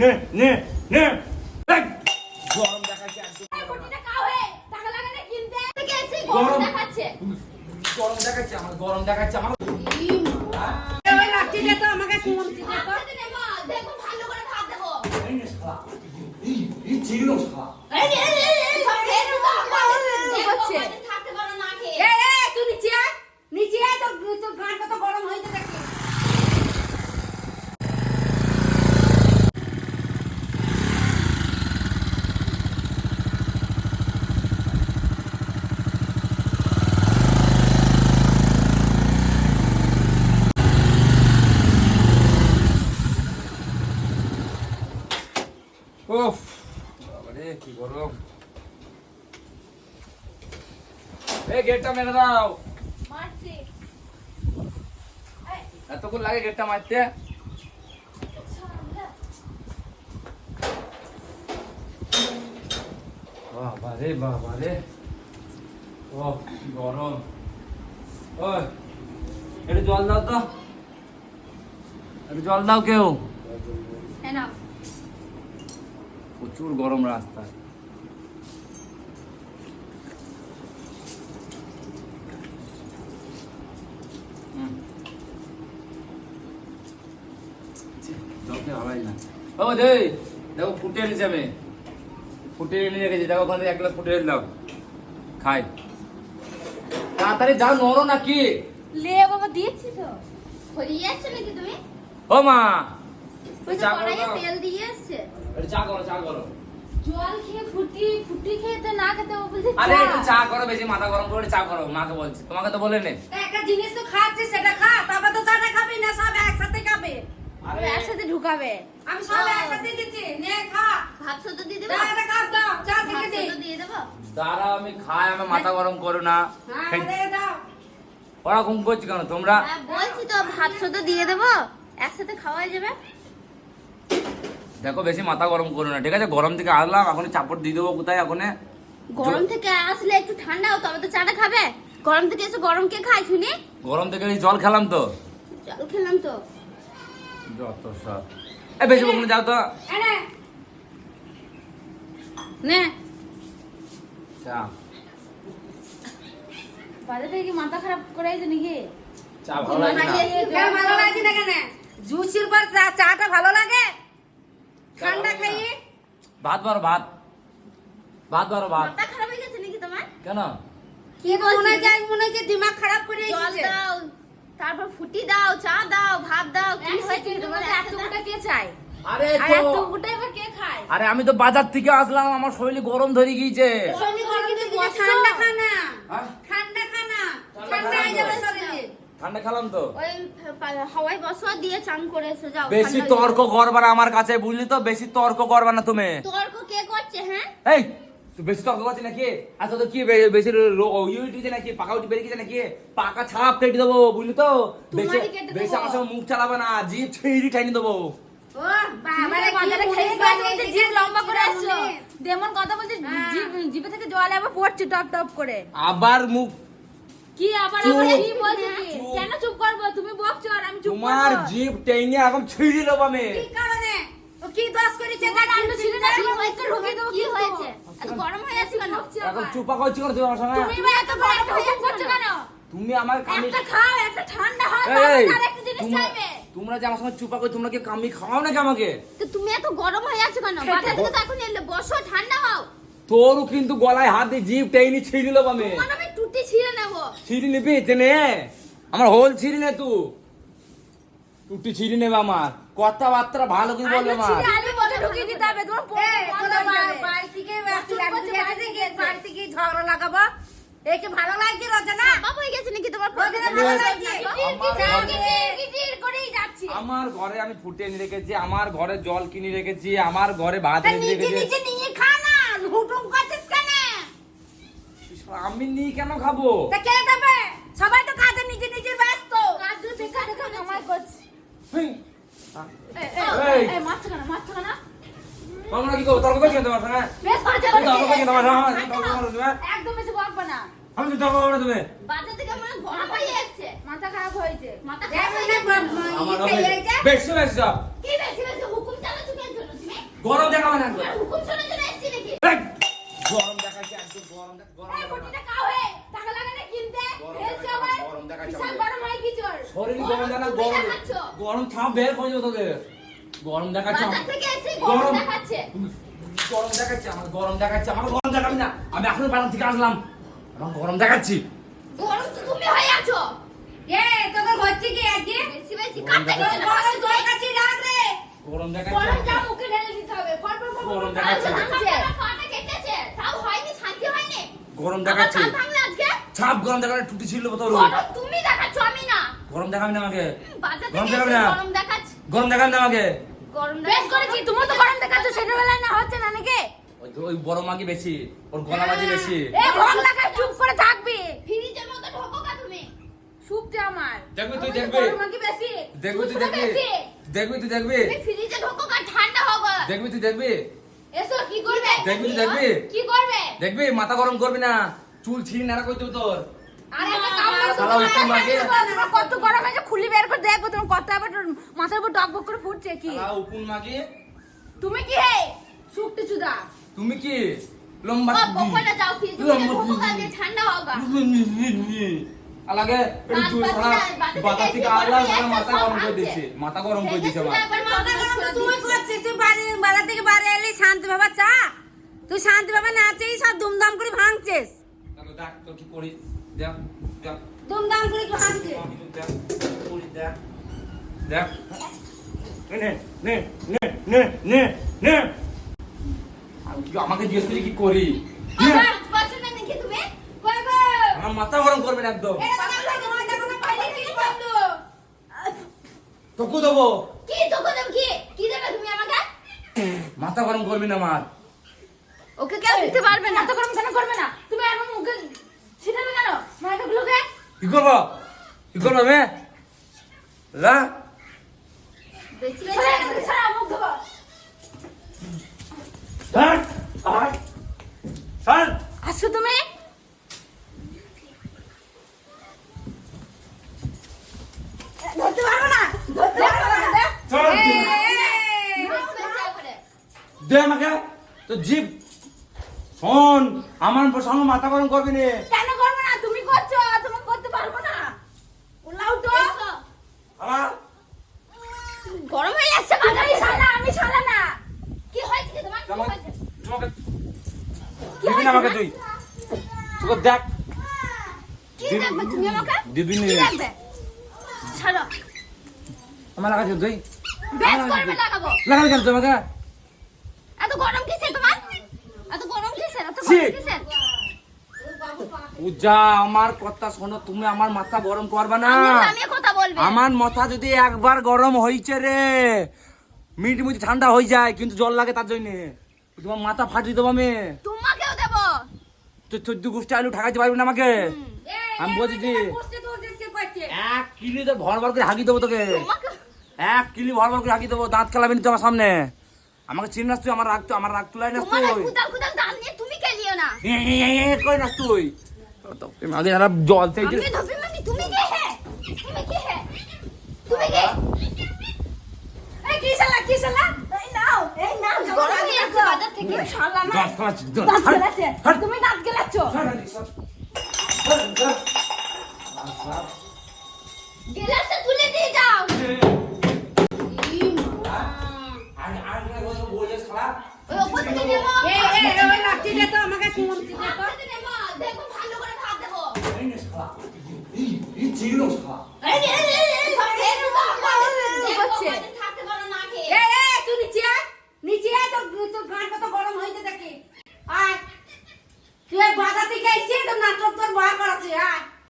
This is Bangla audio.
নে নে নে গরম দেখাচ্ছে একদম এই কোটিটা কাও হে টাকা লাগে না কিনতে থেকে এসে গরম। দেখাচ্ছে গরম দেখাচ্ছে আমার গরম দেখাচ্ছে আমার ওই লাঠিটা তো আমাকে কুমড়ি দে তো হাতে নেব দেখো ভালো করে ভাত দেবো এই নে শালা এই এই চিরলো শালা এই রে এই রে, এই রে, সব খেয়ে নেব, আমাদের দেখো, করছে। কদিন থাকতে পারো না খেয়ে। এ এ তুই নিচে আয় নিচে আয় তো তো গান কত গরম হয়েছে দেখি উফ বাবারে কি গরম এই গেটটা মেরে দাও। এতক্ষণ লাগে গেটটা মারতে। ছাড়, বাবারে বাবারে ও কি গরম। ওই একটু জল দাও তো। একটু জল দাও কেউ। প্রচুর গরম রাস্তা না দে দেখো ফুটে এনেছি আমি। ফুটে এনে রেখেছি দেখো ওখানে এক গ্লাস ফুটে এনে দাও। খাই। তাড়াতাড়ি যাও নড়ো নাকি লে বাবা দিয়েছি তো। হরিয়ে আসছো নাকি তুমি? ও মা। চা করো তেল দিয়ে এসছে চা করো চা করো। জল খেয়ে ফুটি ফুটি খেয়ে তো না খেতে বলছে আরে চা। একটু চা করো বেশি মাথা গরম করে চা করো মাকে বলছি। তোমাকে তো বলে নে। একটা জিনিস তো খাচ্ছিস সেটা খা তারপর তো চাটা খাবি না সব একসাথে খাবে। ও একসাথে ঢুকাবে। আমি সব একসাথে দিচ্ছি নে খা। ভাত সদ্য দিয়ে দেবো? একটা কাপ দাও চা থেকে দে দিয়ে দেবো? দাঁড়া আমি খাই আমি মাথা গরম করো না। হ্যাঁ দাও। ওরকম করছি কেন তোমরা? হ্যাঁ বলছি তো ভাত সদ্য দিয়ে দেবো? একসাথে খাওয়া যাবে? দেখো বেশি মাথা গরম করো না ঠিক আছে? গরম থেকে আসলাম এখন চাপড় দিয়ে দেবো কোথায় এখন? গরম থেকে আসলে একটু ঠান্ডা হতো তবে তো চাটা খাবে? গরম থেকে এসে গরম কে খায় শুনি? গরম থেকে জল খেলাম তো। জল খেলাম তো। যত সব এ বেশি বকুন যাও তো। নে। চা। বাজার থেকে কি মাথা খারাপ করে আইছে নাকি? চা ভালো লাগে না। কেন ভালো লাগছে না কেন? জুসির পর চা চাটা ভালো লাগে? ঠান্ডা খাইয়ে ভাত বারো ভাত। ভাত বারো ভাত। মাথা খারাপ হয়ে গেছে নাকি তোমার? কেন? কি মনে যায় মনে হচ্ছে দিমাগ খারাপ করে জল দাও তারপর ফুটি দাও চা দাও। ভাত দাও কি হয়েছে তোমার এত গোটা কে চাই আরে এবার কে খায়? আমি তো বাজার থেকে আসলাম আমার শরীরে গরম ধরে গিয়েছে। শনি গরম কিন্তু দিকে বসো। ঠান্ডা খানা? ঠান্ডা খানা। ঠান্ডা ঠান্ডা হয়ে যাবে শরীরে। ঠান্ডা খেলাম তো। ওই পা- বসো দিয়ে চান করে এসে যাও বেশি তর্ক করবা না আমার কাছে বুঝলি তো? বেশি তর্ক করবা না তুমি। তর্ক কে করছে হ্যাঁ? এই বেশি নাকি? আচ্ছা তো কি বেশি নাকি পাকা উঠে বেরিয়ে গেছে নাকি? পাকা ছাপ কেটে দেবো বুঝলি তো? বেশি। বেশি আমার সঙ্গে মুখ চালাবে না জিভ ছিঁড়ি ঠাইনি দেবো। আবার পড়ছে টপ টপ করে। আবার মুখ কি আবার চুপ। কি বলছে কেন চুপ করব? তুমি বকছো আর আমি চুপ তোমার জিভ টেনে এখন ছিঁড়ি দেবো আমি। কি কারণে? ও কি দোষ করেছে? ছিল না কি হয়েছে ঢুকিয়ে দেবো? কি হয়েছে? এত গরম হয়ে আছে কেন? এখন চুপা করছি কেন তুমি আমার সঙ্গে? তুমি এবার এত গরম হয়ে করছ কেন? তুমি আমার কামি একটা খাও একটা ঠান্ডা হয় তারপর আরেকটা জিনিস তোমরা চাইবে। তোমরা যে আমার সঙ্গে চুপা করে তোমরা কি কামি খাওয়াও নাকি আমাকে? তো তুমি এত গরম হয়ে আছো কেন? বাজার থেকে তো এখন এলে বসো ঠান্ডা হও। তোরও কিন্তু গলায় হাত দিয়ে জিভ টেনে ছিঁড়ি দেবো আমি আমি টুটি ছিঁড়ে নেব। ছিঁড়ি নিবি চেনে আমার হোল ছিঁড়ি নে তু। টুটি ছিঁড়ি নেবে আমার। কথাবার্তা ভালো করে বলবে আমার আলু বলে ঢুকিয়ে দিতে হবে তোমার বাড়ি থেকে বাড়ি থেকে ঝগড়া লাগাবো। একে ভালো লাগছে রচনা বাবা হয়ে গেছে নাকি তোমার ভালো লাগছে? আমার ঘরে- আমি ফুটে এনে রেখেছি আমার ঘরে জল কিনে রেখেছি আমার ঘরে ভাত এনে রেখেছি। নিয়ে খা না হুটুম করছিস কেন? আমি নিয়ে কেন খাব? তা কে দেবে? সবাই তো কাজে নিজে নিজে ব্যস্ত কাজু বেকার এখানে আমার করছে তোমরা কি করব তর্ক করছি তোমার সঙ্গে বেশ করেছ, তুমি তর্ক করছি তোমার সঙ্গে তর্ক করো তুমি? একদম বেশি বকবে না। আমি তো তখন না তুমি বাজার থেকে মনে গরম মাথা খারাপ হয়েছে মাথা খারাপ না, গেছে। ব- আমার ই খেয়ে গেছে। বেশি বেশি সব কি বেশি বেশি হুকুম চালাচ্ছ কেন তুমি গরম দেখাবে না হুকুম শোনার জন্য এসছি নাকি গরম দেখাচ্ছে একদম গরম দেখ- গরম এই দেখাবে না। কোটিটা কাও হে, টাকা লাগে না কিনতে। গরম হেলছে দেখাচ্ছে আমার। গরম দেখাচ্ছে বিশাল আমাদের। গরম হয় কি জোর? শরীর গরম দেখ গরম গরম থাপ বের করে দেবো তোদের। গরম দেখাচ্ছে? গরম গরম। দেখাচ্ছে। গরম দেখাচ্ছে আমার গরম দেখাচ্ছে আমার গরম দেখাবি না। আমি এখনও বাজার থেকে আসলাম। আমার গরম দেখাচ্ছি। গরম তো তুমি হয়ে আছো। এ, তোদের হচ্ছে কি আজকে? বেশি বেশি গেছে গরম তোর কাছে রাখ রে। গরম দেখাচ্ছে। গরম যা মুখে ঢেলে দিতে হবে। ফট ফট ফট ফট গরম দেখাচ্ছে। পাটা কেটেছে। তাও হয়নি শান্তি হয়নি। গরম দেখাচ্ছে। ছাপ গরম দেখালে টুটি ছিল তোর তুমি দেখাচ্ছ আমি না গরম দেখাবি না আমাকে। গরম দেখাবি না। গরম দেখাচ্ছে। গরম দেখাবি না আমাকে। গরম বেশ করেছি তুমি তো গরম দেখাচ্ছ সেটা বেলায় না হচ্ছে না নাকি? ওই বড় মাগি বেশি ওর গলা বাজি বেশি। এ ভং লাগা চুপ করে থাকবি। ফ্রিজের মতো ঢোকো কা তুমি। সুপতে আমার। দেখবি তুই দেখবি। গরম নাকি বেশি। দেখবি তুই দেখবি। দেখবি তুই দেখবি। ফ্রিজে ঢোকো কা ঠান্ডা হবে দেখবি তুই দেখবি। এসো কি করবে? দেখবি তুই দেখবি? কি করবে? দেখবি মাথা গরম করবি না। চুল ছিঁড়ি নাড়া করতে তোর। আরে একটা কাম করো শালা উত্তম মাগে। কত গরম হয়েছে খুলি বের করে দেখো তোমার কত আবার মাথার উপর ডক বক করে ফুটছে কি? উকুন মাগি। তুমি কি হে? সুক্তি চুদা। তুমি কি? লম্বা ও বকলে যাও ফ্রিজে লম্বা কা ঠান্ডা হবে। আলাগে বাজার থেকে শালা মাথা গরম করে দিচ্ছে মাথা গরম করে আমার মাথা গরম তো তুই করছিস তুই বাড়ি বাজার থেকে বাড়ি এলি শান্তি বাবা চা। তুই শান্তি বাবা নাচেই সব দুমদাম করে ভাঙছিস। তাহলে দেখ তোর কি করিস দেখ দেখ। দুমদাম করে ভাঙছিস। দেখ। দেখ। নে নে নে নে নে নে আমাকে জিজ্ঞেস কি করি? আমার মাথা গরম করবে না একদম। তোকে দেবো। কি তোকে দেব কি? কি দেবে তুমি আমাকে? মাথা গরম করবি না আমার। ওকে কেউ দিতে পারবে না। মাথা গরম কেন করবে না? তুমি আমার মুখে ছিটাবে কেন? মাথাগুলোকে কি করব? কি করব আমি? লা তুমি। ধরতে পারব না? ধরতে পারব না? দে আমাকে। তো জিপ শোন আমার সঙ্গে মাথা গরম করব না তুমি করছ তুমি করতে পারব না ওলাও তো এসো। আমার গরম হয়ে যাচ্ছে আমি বাজারে শালা আমি শালা না কি হয়েছে কি তোমার কি আমাকে হয়েছে? তোমাকে দিবি না আমাকে তুই তোকে দেখ। দিবি না আমার লাগাচ্ছ তুই বেশ করবে লাগাবো। লাগাবি কেন তোমাকে? এত গরম কিসের তোমার? এত গরম কিসের? এত গরম কিসের? পূজা আমার কথা শোনো তুমি আমার মাথা গরম করবে না। আমার মাথা যদি একবার গরম হয়েছে রে মিনিট মিনিট ঠান্ডা হয়ে যায় কিন্তু জল লাগে তার জন্য। তোমার মাথা ফাটিয়ে দেবো আমি। তোমাকেও দেবো তো চোদ্দ গোষ্ঠী আলু ঠাকাইতে পারবি না আমাকে? আমি বলছি যে তো এক কিলি তো ভর ভর করে হাগি দেবো তোকে। এক কিলি ভর ভর করে হাগি দেবো দাঁত খেলাবি না তুই আমার সামনে। আমাকে চিনাস তুই আমার রাগ তুই আমার রাগ তুলাই নাস তুই। তুমি খেলিও না। কই নাস তুই? আগে যারা জল চাইছে তুমি কে হে? তুমি কে হে? তুমি কে? এই কি শালা কি শালা? তুমি দাঁত গেলাচ্ছ। গেলাসটা তুলে দিয়ে যাও আর আর না বলব বলে শালা ওই ওপর તું એક બાધા થી કઈ છે તો નાટક તો બહાર પડે છે હા.